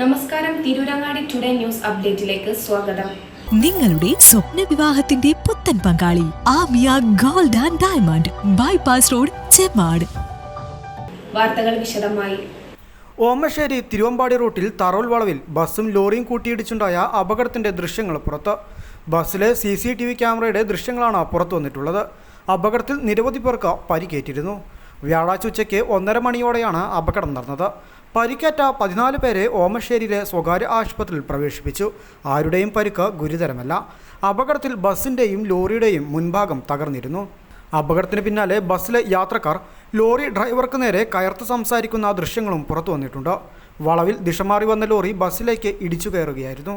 നമസ്കാരം Tirurangadi today news അപ്ഡേറ്റിലേക്ക് സ്വാഗതം. നിങ്ങളുടെ സ്വപ്ന വിവാഹത്തിന്റെ പുത്തൻ പങ്കാളി Amiya gold and diamond bypass road Chemmad. വാർത്തകൾ വിശദമായി. ഓമശ്ശേരി തിരുവമ്പാടി റൂട്ടിൽ തറോൽ വളവിൽ ബസ്സും ലോറിയും കൂട്ടിയിടിച്ചുണ്ടായ അപകടത്തിന്റെ ദൃശ്യങ്ങൾ പുറത്ത്. ബസ്സിലെ സി സി ടി വി ക്യാമറയുടെ ദൃശ്യങ്ങളാണ് പുറത്തു വന്നിട്ടുള്ളത്. അപകടത്തിൽ നിരവധി പേർക്ക് പരിക്കേറ്റിരുന്നു. വ്യാഴാഴ്ച ഉച്ചയ്ക്ക് ഒന്നര മണിയോടെയാണ് അപകടം നടന്നത്. പരിക്കേറ്റ പതിനാല് പേരെ ഓമശ്ശേരിയിലെ സ്വകാര്യ ആശുപത്രിയിൽ പ്രവേശിപ്പിച്ചു. ആരുടെയും പരിക്ക് ഗുരുതരമല്ല. അപകടത്തിൽ ബസ്സിന്റെയും ലോറിയുടെയും മുൻഭാഗം തകർന്നിരുന്നു. അപകടത്തിന് പിന്നാലെ ബസ്സിലെ യാത്രക്കാർ ലോറി ഡ്രൈവർക്ക് നേരെ കയർത്ത് സംസാരിക്കുന്ന ദൃശ്യങ്ങളും പുറത്തു വന്നിട്ടുണ്ട്. വളവിൽ ദിശമാറി വന്ന ലോറി ബസ്സിലേക്ക് ഇടിച്ചു കയറുകയായിരുന്നു.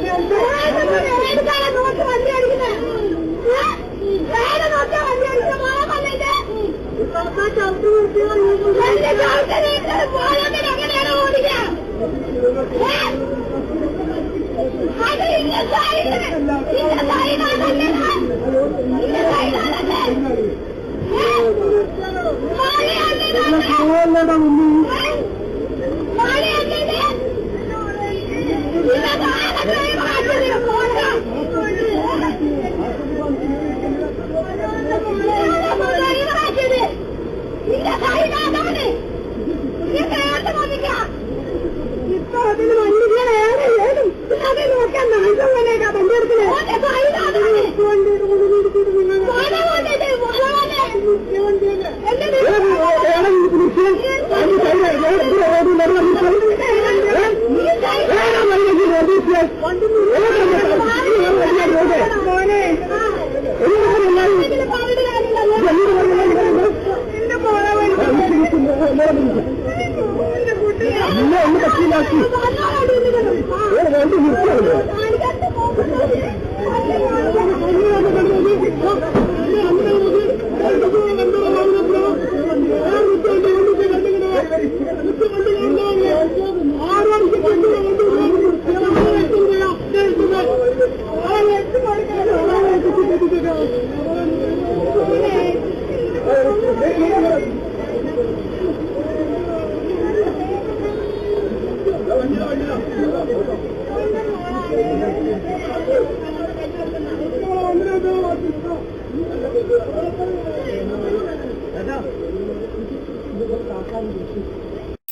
ഇപ്പൊ ഒന്ന് കത്തിയിലാക്കി വേണ്ടി നിർത്തിയാണല്ലോ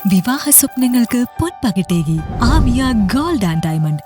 വിവാഹ സ്വപ്നങ്ങൾക്ക് പൊൻപകട്ടേകി. Aamiya gold and diamond.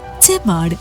Chemmad